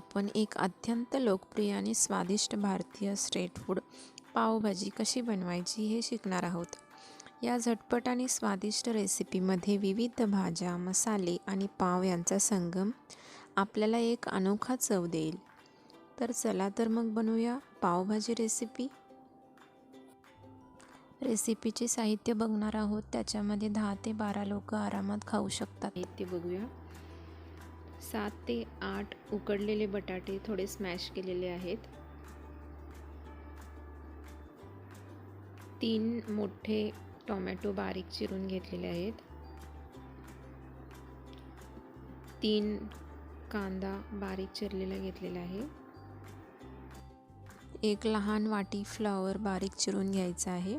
आपण एक अत्यंत लोकप्रिय आणि स्वादिष्ट भारतीय स्ट्रीट फूड पावभाजी कशी बनवायची हे शिकणार आहोत. या झटपट आणि स्वादिष्ट रेसिपीमध्ये विविध भाज्या मसाले आणि पाव यांचा संगम आपल्याला एक अनोखा चव देईल. तर चला तर मग बनवूया पावभाजी रेसिपी रेसिपीचे साहित्य बघणार आहोत. त्याच्यामध्ये दहा ते बारा लोक आरामात खाऊ शकतात. ते बघूया. सात ते आठ उकडलेले बटाटे थोडे स्मॅश केलेले आहेत. तीन मोठे टोमॅटो बारीक चिरून घेतलेले आहेत. तीन कांदा बारीक चिरलेला घेतलेला आहे. एक लहान वाटी फ्लॉवर बारीक चिरून घ्यायचा आहे.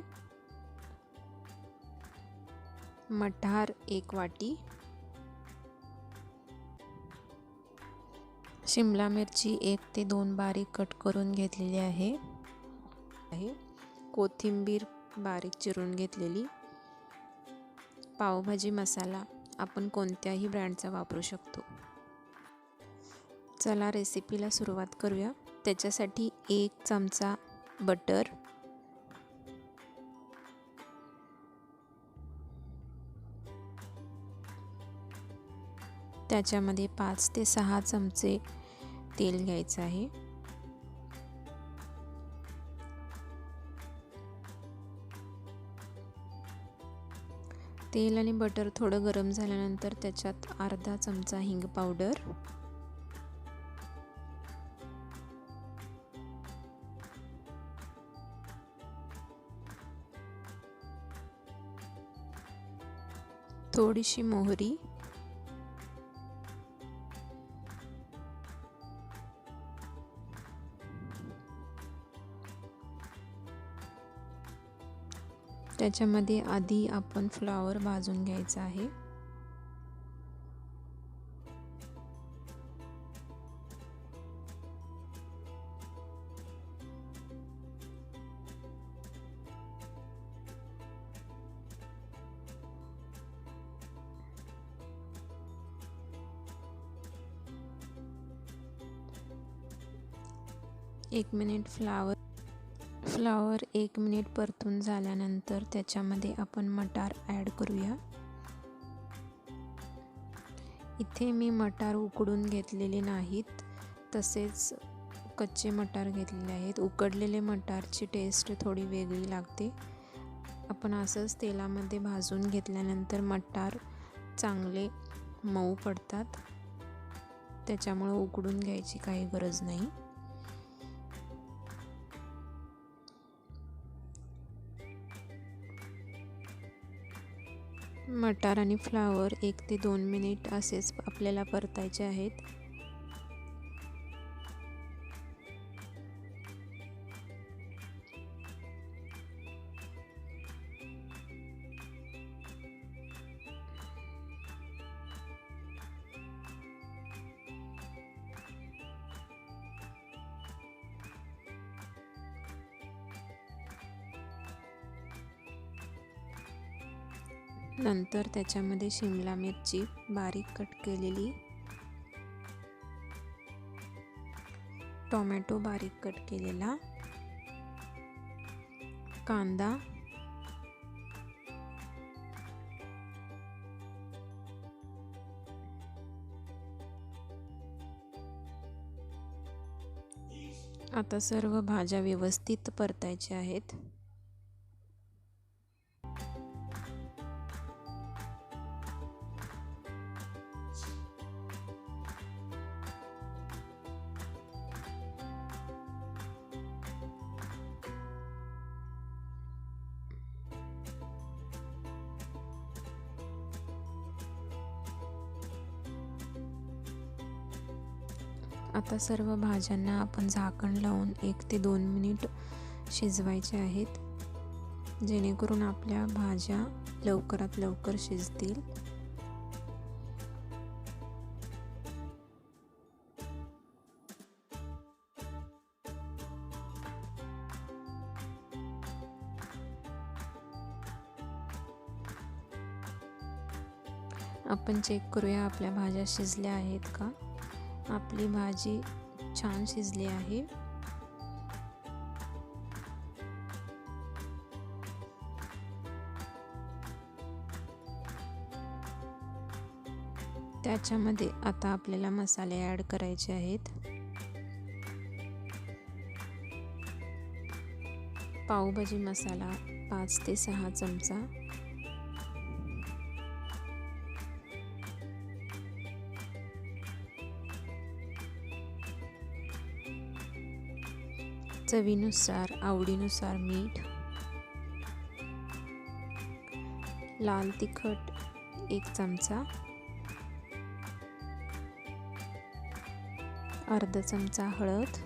मठार एक वाटी. शिमला मिरची एक ते दोन बारीक कट करून घेतलेली आहे. आहे. कोथिंबीर बारीक चिरून घेतलेली. पावभाजी मसाला आपण कोणत्याही ब्रँडचा वापरू शकतो. चला रेसिपीला सुरुवात करूया. त्याच्यासाठी एक चमचा बटर. त्याच्यामध्ये पाच ते सहा चमचे तेल घ्यायचं आहे. तेल आणि बटर थोडं गरम झाल्यानंतर त्याच्यात अर्धा चमचा हिंग पावडर थोडीशी मोहरी. त्याच्यामध्ये आधी आपण फ्लॉवर भाजून घ्यायचा आहे. एक मिनिट फ्लावर फ्लावर एक मिनिट परतून झाल्यानंतर त्याच्यामध्ये आपण मटार ॲड करूया. इथे मी मटार उकडून घेतलेले नाहीत तसेच कच्चे मटार घेतलेले आहेत. उकडलेले मटारची टेस्ट थोडी वेगळी लागते. आपण असंच तेलामध्ये भाजून घेतल्यानंतर मटार चांगले मऊ पडतात. त्याच्यामुळं उकडून घ्यायची काही गरज नाही. मटार आणि फ्लावर एक ते दोन मिनिट असेच आपल्याला परतायचे आहेत. नंतर त्याच्यामध्ये शिमला मिरची बारीक कट केलेली. टोमॅटो बारीक कट केलेला. कांदा. आता सर्व भाज्या व्यवस्थित परतायच्या आहेत. आता सर्व भाज्यांना आपण झाकण लावून एक ते दोन मिनिट शिजवायचे आहेत. जेणेकरून आपल्या भाज्या लवकरात लवकर शिजतील. आपण चेक करूया आपल्या भाज्या शिजल्या आहेत का? आपली भाजी छान शिजली आहे. त्याच्यामध्ये आता आपल्याला मसाले ॲड करायचे आहेत. पावभाजी मसाला पाच ते सहा चमचा. चवीनुसार आवडीनुसार मीठ लाल तिखट एक चमचा अर्धा चमचा हळद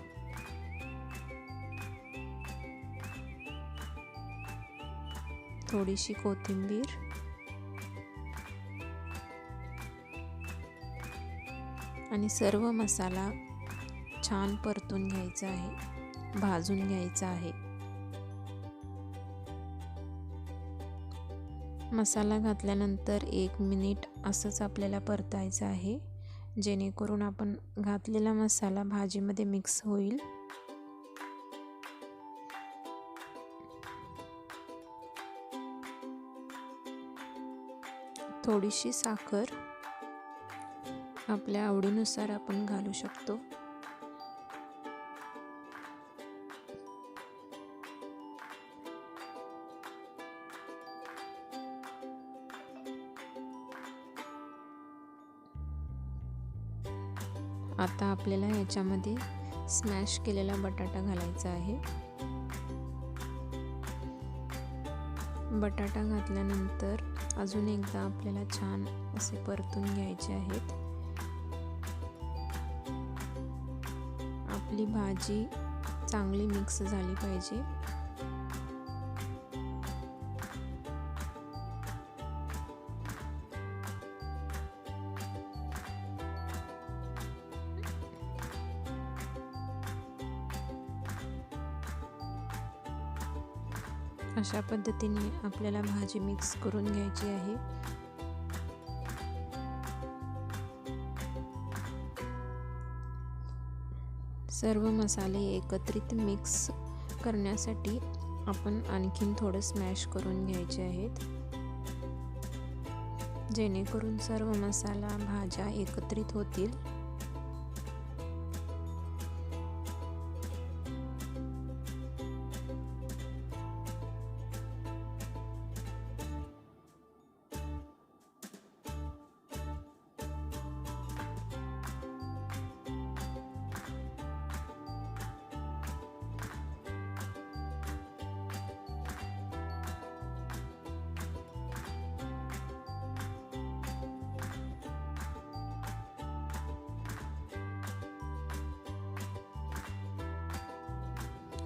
थोडीशी कोथिंबीर आणि सर्व मसाला छान परतून घ्यायचा आहे. भाजून घ्यायचा आहे. मसाला घातल्यानंतर एक मिनिट असंच आपल्याला परतायचं आहे. जेणेकरून आपण घातलेला मसाला भाजीमध्ये मिक्स होईल. थोडीशी साखर आपल्या आवडीनुसार आपण घालू शकतो. आता आपल्याला याच्यामध्ये स्मॅश केलेला बटाटा घालायचा आहे. बटाटा घातल्यानंतर अजून एकदा आपल्याला छान असे परतून घ्यायचे आहेत. आपली भाजी चांगली मिक्स झाली पाहिजे. अशा पद्धतीने आपल्याला भाजी मिक्स करून घ्यायची आहे. सर्व मसाले एकत्रित मिक्स करण्यासाठी आपण आणखीन थोडं स्मॅश करून घ्यायचे आहेत. जेणेकरून सर्व मसाला भाज्या एकत्रित होतील.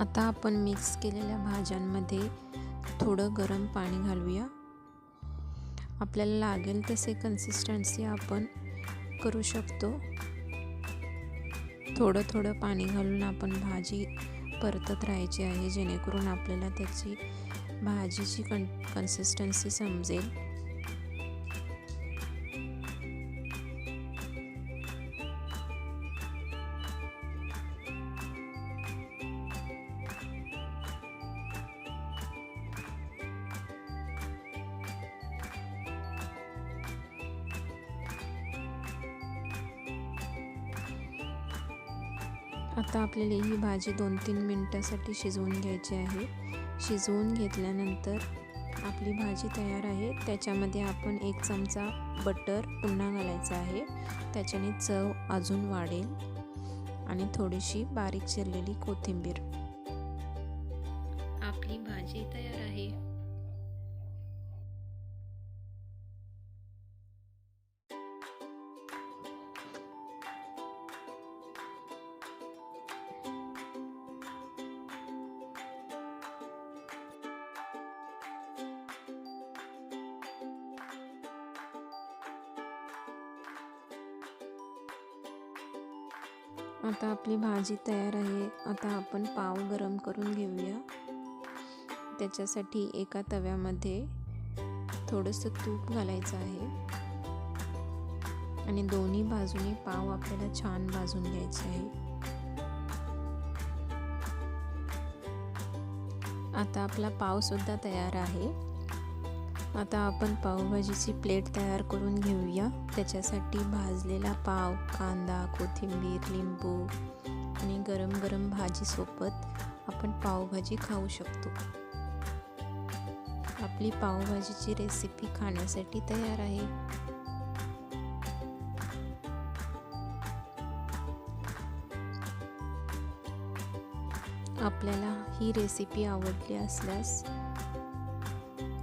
आता आपण मिक्स केलेल्या भाज्यांमध्ये थोडं गरम पाणी घालूया. आपल्याला लागेल तसे कन्सिस्टन्सी आपण करू शकतो. थोडं थोडं पाणी घालून आपण भाजी परतत राहायची आहे जेणेकरून आपल्याला त्याची भाजीची कन कन्सिस्टन्सी समजेल. आता आपल्याला ही भाजी दोन तीन मिनटासाठी शिजवून घ्यायची आहे. शिजवून घेतल्यानंतर आपली भाजी तयार आहे. त्याच्यामध्ये आपण एक चमचा बटर पुन्हा घालायचा आहे. त्याच्याने चव अजून वाढेल. आणि थोडीशी बारीक चिरलेली कोथिंबीर. आता आपली भाजी तयार आहे. आता आपण पाव गरम करून घेऊया. त्याच्यासाठी एका तव्यामध्ये थोडंसं तूप घालायचं आहे. आणि दोन्ही बाजूने पाव आपल्याला छान भाजून घ्यायचे आहे. आता आपला पावसुद्धा तयार आहे. आता आपण पावभाजीची प्लेट तयार करून घेऊया. त्याच्यासाठी भाजलेला पाव कांदा कोथिंबीर लिंबू आणि गरम गरम भाजीसोबत आपण पावभाजी खाऊ शकतो. आपली पावभाजीची रेसिपी खाण्यासाठी तयार आहे. आपल्याला ही रेसिपी आवडली असल्यास